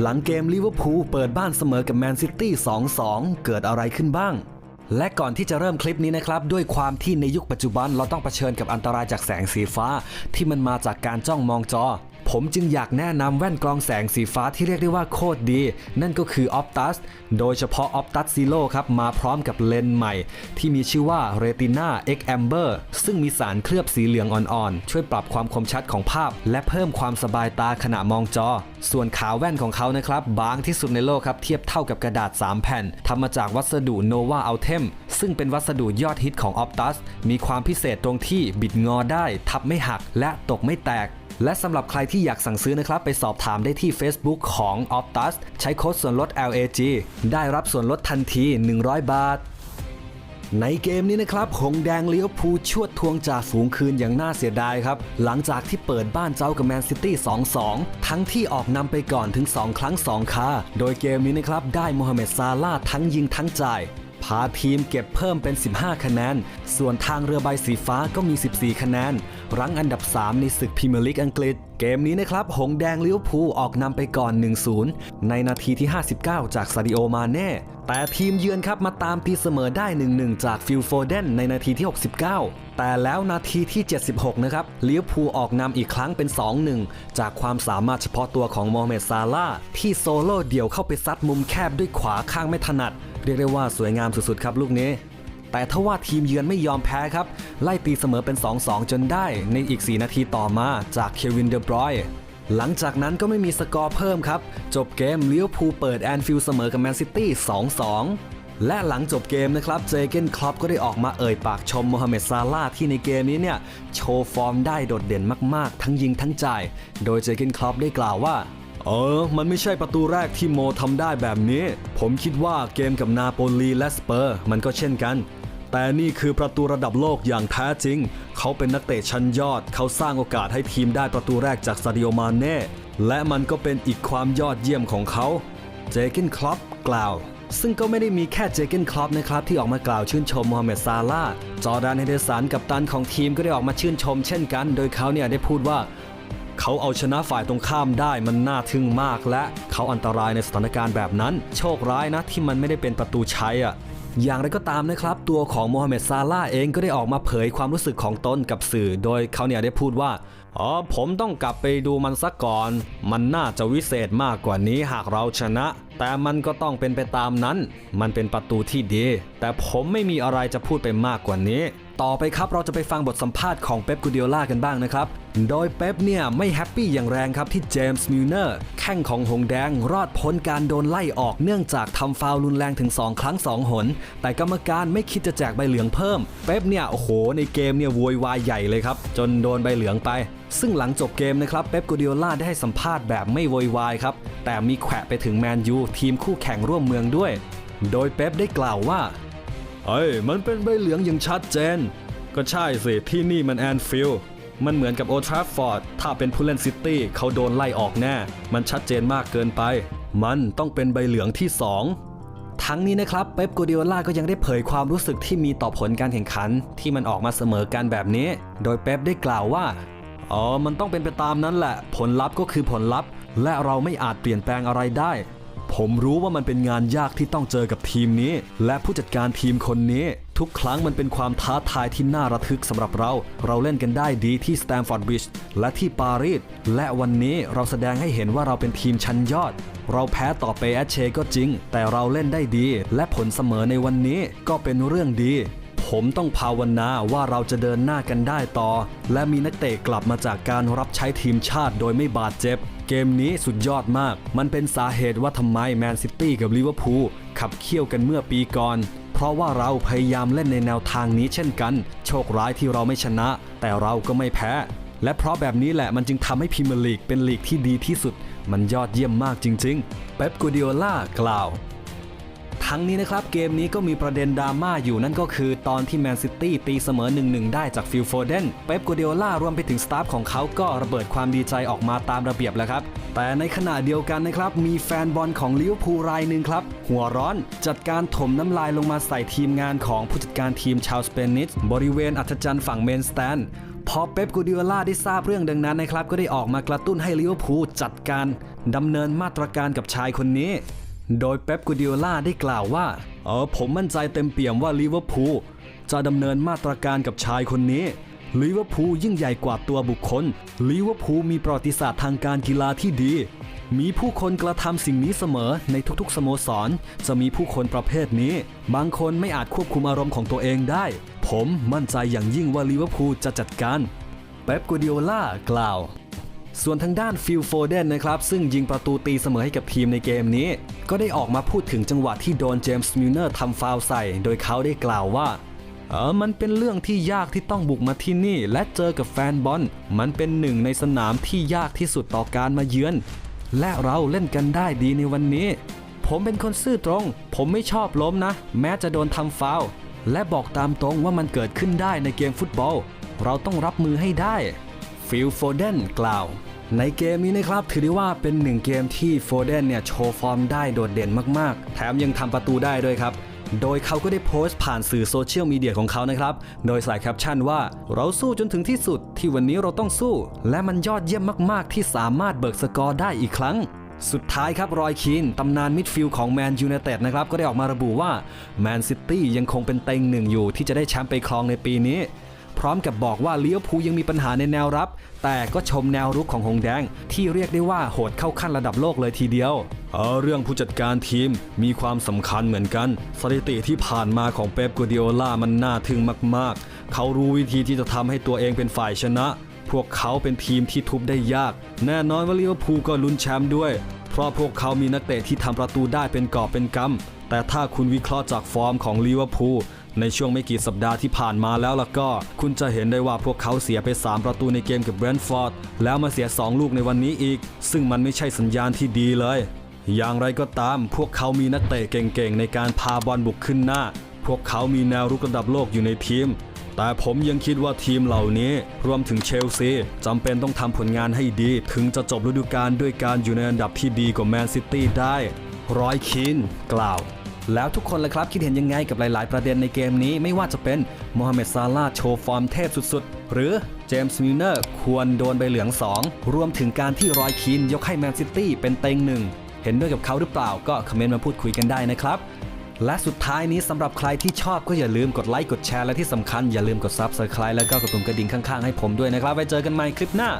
หลังเกมลิเวอร์พูลเปิดบ้านเสมอกับแมนซิตี้2-2 เกิดอะไรขึ้นบ้าง และก่อนที่จะเริ่มคลิปนี้นะครับ ด้วยความที่ในยุคปัจจุบันเราต้องเผชิญกับอันตรายจากแสงสีฟ้า ที่มันมาจากการจ้องมองจอ ผมจึงอยากแนะนำแว่นกรองแสงสีฟ้าที่เรียกได้ว่าโคตรดี นั่นก็คือ Optus โดยเฉพาะ Optus Zero ครับ มาพร้อมกับเลนส์ใหม่ ที่มีชื่อว่า Retina X Amber ซึ่งมีสารเคลือบสีเหลืองอ่อนๆ ช่วยปรับความคมชัดของภาพ และเพิ่มความสบายตาขณะมองจอ ส่วนขาแว่นของเขานะครับบางที่สุดในโลกครับเทียบเท่ากับกระดาษ 3 แผ่นทำมาจากวัสดุ Nova Ultem ซึ่งเป็นวัสดุยอดฮิตของ Optus มีความพิเศษตรงที่บิดงอได้ ทับไม่หัก และตกไม่แตก และสำหรับใครที่อยากสั่งซื้อนะครับ ไปสอบถามได้ที่ Facebook ของ Optus ใช้โค้ดส่วนลด LAG ได้รับส่วนลดทันที 100 บาท ในเกมนี้นะครับ หงแดงเลี้ยวภูชวดทวงจากฝูงคืนอย่างน่าเสียดายครับ หลังจากที่เปิดบ้านเจ้ากับแมนซิตี้ 2-2 ทั้งที่ออกนำไปก่อนถึง 2 ครั้ง 2 คา โดยเกมนี้นะครับ ได้โมฮัมเหม็ดซาลาทั้งยิงทั้งจ่าย พาทีมเก็บเพิ่มเป็น 15 คะแนน ส่วนทางเรือใบสีฟ้าก็มี 14 คะแนน รั้งอันดับ 3 ในศึกพรีเมียร์ลีกอังกฤษ เกมนี้นะครับ หงแดงลิเวอร์พูลออกนำไปก่อน 1-0 ในนาทีที่ 59 จากซาดิโอมาเน่ แต่ทีมเยือนครับมาตามตีเสมอได้ 1-1 จากฟิลโฟเดนในนาทีที่ 69 แต่แล้วนาทีที่ 76 นะครับลิเวอร์พูลออกนำอีกครั้งเป็น 2-1 จากความสามารถเฉพาะตัวของโมฮัมเหม็ดซาลาที่โซโล่เดี่ยวเข้าไปซัดมุมแคบด้วยขวาข้างไม่ถนัด เรียกได้ว่าสวยงามสุดๆครับลูกนี้ แต่ถ้าว่าทีมเยือนไม่ยอมแพ้ครับ ไล่ตีเสมอเป็น 2-2 จนได้ในอีก 4 นาทีต่อมาจากเควินเดอบรอยหลังจากนั้นก็ไม่มีสกอร์เพิ่มครับ จบเกมเลิเวอร์พูเปิดแอนฟิลเสมอกับแมนซิตี้ 2-2 และหลังจบเกมนะครับ เจเกนคลอปก็ได้ออกมาเอ่ยปากชมโมฮัมเหม็ดซาลาที่ในเกมนี้เนี่ย โชว์ฟอร์มได้โดดเด่นมากๆ ทั้งยิงทั้งจ่าย โดยเจเกนคลอปได้กล่าวว่า เออ มันไม่ใช่ประตูแรกที่โมทำได้แบบนี้ ผมคิดว่าเกมกับนาโปลีและสเปอร์ มันก็เช่นกัน แต่นี่คือประตูระดับโลกอย่างแท้จริง เขาเป็นนักเตะชั้นยอด เขาสร้างโอกาสให้ทีมได้ประตูแรกจากซาดิโอมาเน่ และมันก็เป็นอีกความยอดเยี่ยมของเขา เจเกนคลอปกล่าว ซึ่งก็ไม่ได้มีแค่เจเกนคลอปนะครับที่ออกมากล่าวชื่นชมโมฮัมเหม็ดซาลาจอร์แดนเฮเดสันกับตันของทีมก็ได้ออกมาชื่นชมเช่นกัน โดยเขาเนี่ยได้พูดว่า เขาเอาชนะฝ่ายตรงข้ามได้มันน่าทึ่งมาก และเขาอันตรายในสถานการณ์แบบนั้น โชคร้ายนะที่มันไม่ได้เป็นประตูชัยอะอย่างไรก็ตามนะครับ ตัวของโมฮัมเหม็ดซาลาเองก็ได้ออกมาเผยความรู้สึกของตนกับสื่อ โดยเขาเนี่ยได้พูดว่า อ๋อ ผมต้องกลับไปดูมันสักก่อน มันน่าจะวิเศษมากกว่านี้หากเราชนะ แต่มันก็ต้องเป็นไปตามนั้น มันเป็นประตูที่ดี แต่ผมไม่มีอะไรจะพูดไปมากกว่านี้ ต่อไปครับเราจะไปฟังบทสัมภาษณ์ของเป๊ปกูเดียล่ากันบ้างนะครับ โดยเป๊ปเนี่ยไม่แฮปปี้อย่างแรงครับที่เจมส์มิลเนอร์แข้งของหงแดงรอดพ้นการโดนไล่ออกเนื่องจากทำฟาวล์รุนแรงถึง 2 ครั้ง 2 หน แต่กรรมการไม่คิดจะแจกใบเหลืองเพิ่ม เป๊ปเนี่ยโอ้โหในเกมเนี่ยโวยวายใหญ่เลยครับ จนโดนใบเหลืองไป ซึ่งหลังจบเกมนะครับเป๊ปกูเดียล่าได้ให้สัมภาษณ์แบบไม่โวยวายครับแต่มีแขวะไปถึงแมนยูทีมคู่แข่งร่วมเมืองด้วย โดยเป๊ปได้กล่าวว่า เอ้ย มันเป็นใบเหลืองอย่างชัดเจน ก็ใช่สิ ที่นี่มันแอนฟิลด์มันเหมือนกับโอทราฟฟอร์ด ถ้าเป็นผู้เล่นซิตี้เขาโดนไล่ออกแน่ มันชัดเจนมากเกินไป มันต้องเป็นใบเหลืองที่ 2 ทั้งนี้นะครับ เป๊ปโกเดียล่าก็ยังได้เผยความรู้สึกที่มีต่อผลการแข่งขัน ที่มันออกมาเสมอกันแบบนี้ โดยเป๊ปได้กล่าวว่า อ๋อ มันต้องเป็นไปตามนั้นแหละ ผลลัพธ์ก็คือผลลัพธ์ และเราไม่อาจเปลี่ยนแปลงอะไรได้ ผมรู้ว่ามันเป็นงานยากที่ต้องเจอกับทีมนี้ และผู้จัดการทีมคนนี้ ทุกครั้งมันเป็นความท้าทายที่น่าระทึกสำหรับเรา เราเล่นกันได้ดีที่สแตมฟอร์ดบริดจ์และที่ปารีสและวันนี้เราแสดงให้เห็นว่าเราเป็นทีมชั้นยอด เราแพ้ต่อเปแอชเชก็จริง แต่เราเล่นได้ดี และผลเสมอในวันนี้ก็เป็นเรื่องดีผมต้องภาวนาว่าเราจะเดินหน้ากันได้ต่อ และมีนักเตะกลับมาจากการรับใช้ทีมชาติโดยไม่บาดเจ็บ เกมนี้สุดยอดมาก มันเป็นสาเหตุว่าทำไมแมนซิตี้กับลิเวอร์พูลขับเคี่ยวกันเมื่อปีก่อนเพราะว่าเราพยายามเล่นในแนวทางนี้เช่นกัน โชคร้ายที่เราไม่ชนะ แต่เราก็ไม่แพ้ และเพราะแบบนี้แหละมันจึงทำให้พรีเมียร์ลีกเป็นลีกที่ดีที่สุด มันยอดเยี่ยมมากจริง ๆ เป๊ปกูดิโอล่ากล่าว ทั้งนี้นะครับเกมนี้ก็มีประเด็นดราม่าอยู่นั่นก็คือตอนที่แมนซิตี้ตีเสมอ 1-1 ได้จากฟิลโฟเดนเป๊ปกูเดียล่ารวมไปถึงสตาฟของเขาก็ระเบิดความดีใจออกมาตามระเบียบแล้วครับแต่ในขณะเดียวกันนะครับมีแฟนบอลของลิเวอร์พูลรายหนึ่งครับหัวร้อนจัดการถมน้ำลายลงมาใส่ทีมงานของผู้จัดการทีมชาวสเปนิชบริเวณอัธจันทร์ฝั่งเมนสแตนพอเป๊ปกูดิโอล่าได้ทราบเรื่องดังนั้นนะครับ ก็ได้ออกมากระตุ้นให้ลิเวอร์พูลจัดการดำเนินมาตรการกับชายคนนี้ โดยเป๊ปกูดิโอล่าได้กล่าวว่า เออผมมั่นใจเต็มเปี่ยมว่าลิเวอร์พูลจะดำเนินมาตรการกับชายคนนี้ลิเวอร์พูลยิ่งใหญ่กว่าตัวบุคคลลิเวอร์พูลมีประวัติศาสตร์ทางการกีฬาที่ดี มีผู้คนกระทำสิ่งนี้เสมอในทุกๆสโมสร จะมีผู้คนประเภทนี้ บางคนไม่อาจควบคุมอารมณ์ของตัวเองได้ ผมมั่นใจอย่างยิ่งว่าลิเวอร์พูลจะจัดการ เป๊ปกูดิโอล่ากล่าว ส่วนทางด้านฟิลโฟเดนนะครับซึ่งยิงประตูตีเสมอให้กับทีมในเกมนี้ ก็ได้ออกมาพูดถึงจังหวะที่โดนเจมส์มิลเนอร์ทำฟาวใส่ โดยเขาได้กล่าวว่าเออมันเป็นเรื่องที่ยากที่ต้องบุกมาที่นี่ และเจอกับแฟนบอล มันเป็นหนึ่งในสนามที่ยากที่สุดต่อการมาเยือน และเราเล่นกันได้ดีในวันนี้ ผมเป็นคนซื่อตรง ผมไม่ชอบล้มนะ แม้จะโดนทำฟาวและบอกตามตรงว่ามันเกิดขึ้นได้ในเกมฟุตบอล เราต้องรับมือให้ได้ ฟิลโฟเดนกล่าว ในเกมนี้นะครับถือได้ว่าเป็นหนึ่งเกมที่โฟเดนเนี่ยโชว์ฟอร์มได้โดดเด่นมากๆ แถมยังทำประตูได้ด้วยครับโดยเขาก็ได้โพสต์ผ่านสื่อโซเชียลมีเดียของเขานะครับ โดยใส่แคปชั่นว่า เราสู้จนถึงที่สุดที่วันนี้เราต้องสู้ และมันยอดเยี่ยมมากๆ ที่สามารถเบิกสกอร์ได้อีกครั้ง สุดท้ายครับรอยคีนตำนานมิดฟิลด์ของแมนยู i นเต็ดนะครับ ก็ได้ออกมาระบุว่าแมนซิตี้ยังคงเป็นเต็งหนึ่งอยู่ที่จะได้แชมป์ไปครองในปีนี้ ร้อมกับบอกว่าเลี้ยวภูลยังมีปัญหาในแนวรับ แต่ก็ชมแนวรุกของหงแดง ที่เรียกได้ว่าโหดเข้าขั้นระดับโลกเลยทีเดียวเออเรื่องผู้จัดการทีมมีความสำคัญเหมือนกัน สถิติที่ผ่านมาของเป๊ปกูดิโอล่ามันน่าทึ่งมาก ๆ เขารู้วิธีที่จะทำให้ตัวเองเป็นฝ่ายชนะ พวกเขาเป็นทีมที่ทุบได้ยาก แน่นอนว่าลิเวอร์พูลก็ลุ้นแชมป์ด้วย เพราะพวกเขามีนักเตะที่ทำประตูได้เป็นกอบเป็นกำแต่ถ้าคุณวิเคราะห์จากฟอร์มของลิเวอร์พูล ในช่วงไม่กี่สัปดาห์ที่ผ่านมาแล้วล่ะก็ คุณจะเห็นได้ว่าพวกเขาเสียไป 3 ประตูในเกมกับเบรนท์ฟอร์ดแล้วมาเสีย 2 ลูกในวันนี้อีก ซึ่งมันไม่ใช่สัญญาณที่ดีเลย อย่างไรก็ตาม พวกเขามีนักเตะเก่งๆ ในการพาบอลบุกขึ้นหน้า พวกเขามีแนวรุกระดับโลกอยู่ในทีม แต่ผมยังคิดว่าทีมเหล่านี้ รวมถึงเชลซีจำเป็นต้องทำผลงานให้ดี ถึงจะจบฤดูกาลด้วยการอยู่ในอันดับที่ดีกว่าแมนซิตี้ได้ ร้อยคินกล่าว แล้วทุกคนล่ะครับคิดเห็นยังไงกับหลาย ๆ ประเด็นในเกมนี้ไม่ว่าจะเป็นโมฮัมเหม็ดซาลาโชว์ฟอร์มเทพสุด ๆ หรือเจมส์มิลเนอร์ควรโดนใบเหลือง 2 รวมถึงการที่รอยคีนยกให้แมนซิตี้เป็นเต็งหนึ่งเห็นด้วยกับเขาหรือเปล่าก็คอมเมนต์มาพูดคุยกันได้นะครับ และสุดท้ายนี้สำหรับใครที่ชอบก็อย่าลืมกดไลค์กดแชร์และที่สำคัญอย่าลืมกด Subscribe แล้วก็กดปุ่มกระดิ่งข้าง ๆ ให้ผมด้วยนะครับไว้เจอกันใหม่คลิปหน้า